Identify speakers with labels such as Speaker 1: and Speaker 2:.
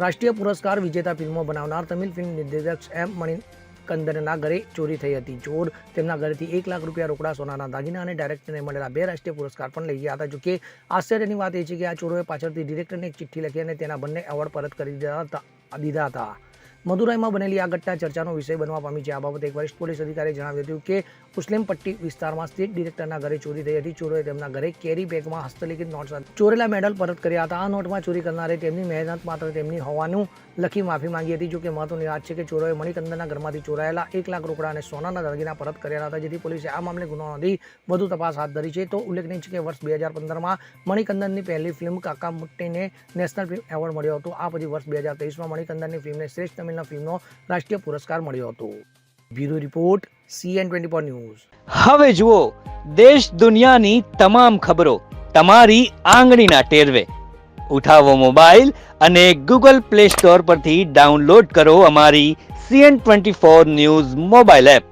Speaker 1: રાષ્ટ્રીય પુરસ્કાર વિજેતા ફિલ્મો બનાવનાર તમિલ ફિલ્મ નિર્દેશક એમ મણિકંદનના ઘરે ચોરી થઈ હતી. ચોર તેમના ઘરેથી એક લાખ રૂપિયા રોકડા, સોનાના દાગીના અને ડાયરેક્ટરને મળેલા બે રાષ્ટ્રીય પુરસ્કાર પણ લઈ ગયા હતા. જોકે આશ્ચર્યની વાત એ છે કે આ ચોરોએ પાછળથી ડિરેક્ટરને એક ચિઠ્ઠી લખી અને તેના બંને એવોર્ડ પરત કરી દીધા હતા. મદુરાઈમાં બનેલી આ ઘટના ચર્ચાનો વિષય બનવા પામી છે. આ બાબતે એક વરિષ્ઠ પોલીસ અધિકારીએ જણાવ્યું હતું કે મુસ્લિમ પટ્ટી વિસ્તારમાં સ્થિત ડિરેક્ટરના ઘરે ચોરી થઈ હતી. ચોરોએ તેમના ઘરે કેરી બેગમાં હસ્તલિખિત નોટ ચોરેલા મેડલ પરત કર્યા હતા. આ નોટમાં ચોરી કરનારે તેમની મહેનત માત્ર તેમની હોવાનું લખી માફી માંગી હતી. જોકે મહત્વની વાત છે કે, ચોરોએ મણિકંદનના ઘરમાંથી ચોરાયેલા એક લાખ રોકડા અને સોનાના દાગીના પરત કર્યા હતા, જેથી પોલીસે આ મામલે ગુનો નોંધી વધુ તપાસ હાથ ધરી છે. તો ઉલ્લેખનીય છે કે, વર્ષ બે હજાર પંદરમાં મણિકંદનની પહેલી ફિલ્મ કાકા મુટ્ટીને નેશનલ ફિલ્મ એવોર્ડ મળ્યો હતો. આ પછી વર્ષ બે હજાર તેવીસમાં મણિકંદનની ફિલ્મને શ્રેષ્ઠ તમિલના ફિલ્મનો રાષ્ટ્રીય પુરસ્કાર મળ્યો હતો. Bureau report CN twenty four news.
Speaker 2: હવે જુઓ, દેશ દુનિયાની તમામ ખબરો તમારી આંગળીના ટેરવે. ઉઠાવો મોબાઈલ અને ગૂગલ પ્લે સ્ટોર પરથી ડાઉનલોડ કરો અમારી CN twenty four news mobile app.